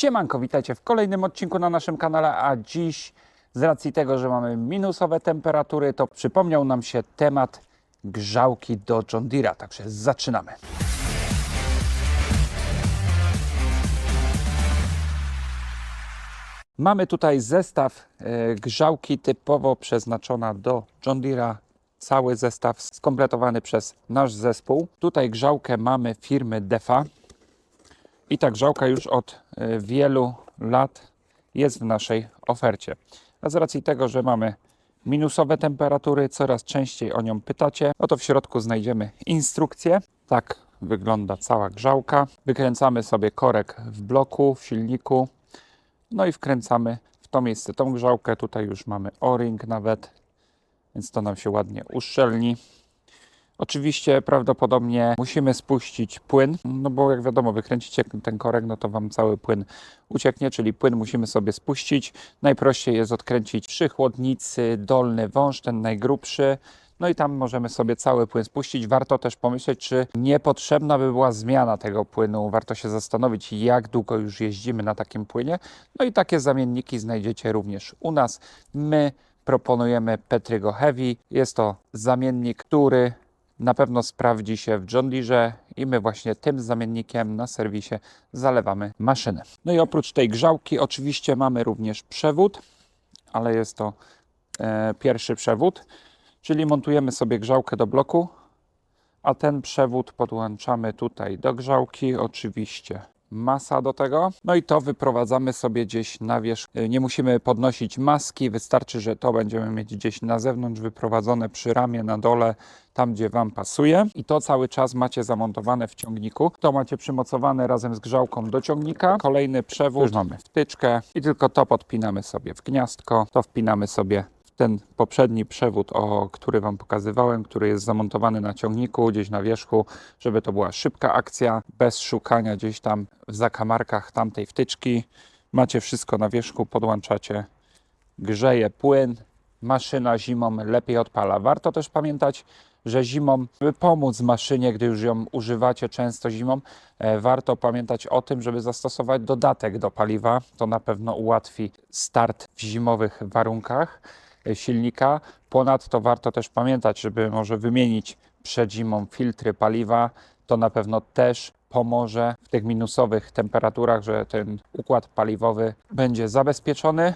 Siemanko, witajcie w kolejnym odcinku na naszym kanale, a dziś z racji tego, że mamy minusowe temperatury, to przypomniał nam się temat grzałki do John Deere'a, także zaczynamy. Mamy tutaj zestaw e, grzałki typowo przeznaczona do John Deere'a. Cały zestaw skompletowany przez nasz zespół. Tutaj grzałkę mamy firmy Defa. I ta grzałka już od e, wielu lat jest w naszej ofercie. A z racji tego, że mamy minusowe temperatury, coraz częściej o nią pytacie, no to w środku znajdziemy instrukcję. Tak wygląda cała grzałka. Wykręcamy sobie korek w bloku, w silniku, no i wkręcamy w to miejsce tą grzałkę. Tutaj już mamy o-ring nawet, więc to nam się ładnie uszczelni. Oczywiście prawdopodobnie musimy spuścić płyn, no bo jak wiadomo, wykręcicie ten korek, no to Wam cały płyn ucieknie, czyli płyn musimy sobie spuścić. Najprościej jest odkręcić przy chłodnicy dolny wąż, ten najgrubszy, no i tam możemy sobie cały płyn spuścić. Warto też pomyśleć, czy niepotrzebna by była zmiana tego płynu. Warto się zastanowić, jak długo już jeździmy na takim płynie. No i takie zamienniki znajdziecie również u nas. My proponujemy Petrigo Heavy. Jest to zamiennik, który na pewno sprawdzi się w John Deere i my właśnie tym zamiennikiem na serwisie zalewamy maszynę. No i oprócz tej grzałki oczywiście mamy również przewód, ale jest to e, pierwszy przewód, czyli montujemy sobie grzałkę do bloku, a ten przewód podłączamy tutaj do grzałki, oczywiście masa do tego. No i to wyprowadzamy sobie gdzieś na wierzch. Y, Nie musimy podnosić maski, wystarczy, że to będziemy mieć gdzieś na zewnątrz wyprowadzone przy ramię, na dole, tam gdzie Wam pasuje. I to cały czas macie zamontowane w ciągniku. To macie przymocowane razem z grzałką do ciągnika. Kolejny przewód, już mamy wtyczkę i tylko to podpinamy sobie w gniazdko, to wpinamy sobie ten poprzedni przewód, o który Wam pokazywałem, który jest zamontowany na ciągniku, gdzieś na wierzchu, żeby to była szybka akcja, bez szukania gdzieś tam w zakamarkach tamtej wtyczki. Macie wszystko na wierzchu, podłączacie, grzeje płyn, maszyna zimą lepiej odpala. Warto też pamiętać, że zimą, by pomóc maszynie, gdy już ją używacie często zimą, e, warto pamiętać o tym, żeby zastosować dodatek do paliwa. To na pewno ułatwi start w zimowych warunkach silnika. Ponadto warto też pamiętać, żeby może wymienić przed zimą filtry paliwa. To na pewno też pomoże w tych minusowych temperaturach, że ten układ paliwowy będzie zabezpieczony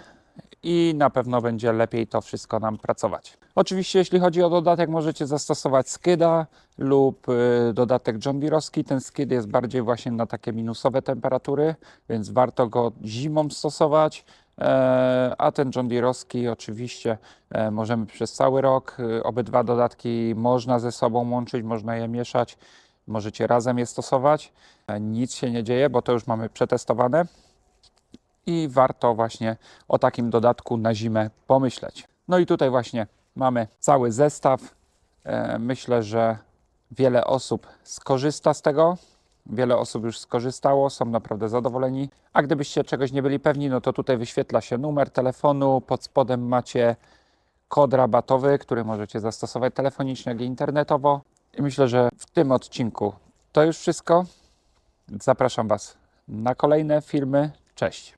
i na pewno będzie lepiej to wszystko nam pracować. Oczywiście, jeśli chodzi o dodatek, możecie zastosować Skyda lub y, dodatek John Deere'owski. Ten Skid jest bardziej właśnie na takie minusowe temperatury, więc warto go zimą stosować. E, A ten John Deere'owski oczywiście e, możemy przez cały rok. Y, Obydwa dodatki można ze sobą łączyć, można je mieszać. Możecie razem je stosować. E, Nic się nie dzieje, bo to już mamy przetestowane i warto właśnie o takim dodatku na zimę pomyśleć. No i tutaj właśnie mamy cały zestaw. E, Myślę, że wiele osób skorzysta z tego. Wiele osób już skorzystało, są naprawdę zadowoleni. A gdybyście czegoś nie byli pewni, no to tutaj wyświetla się numer telefonu. Pod spodem macie kod rabatowy, który możecie zastosować telefonicznie, jak i internetowo. I myślę, że w tym odcinku to już wszystko. Zapraszam Was na kolejne filmy. Cześć.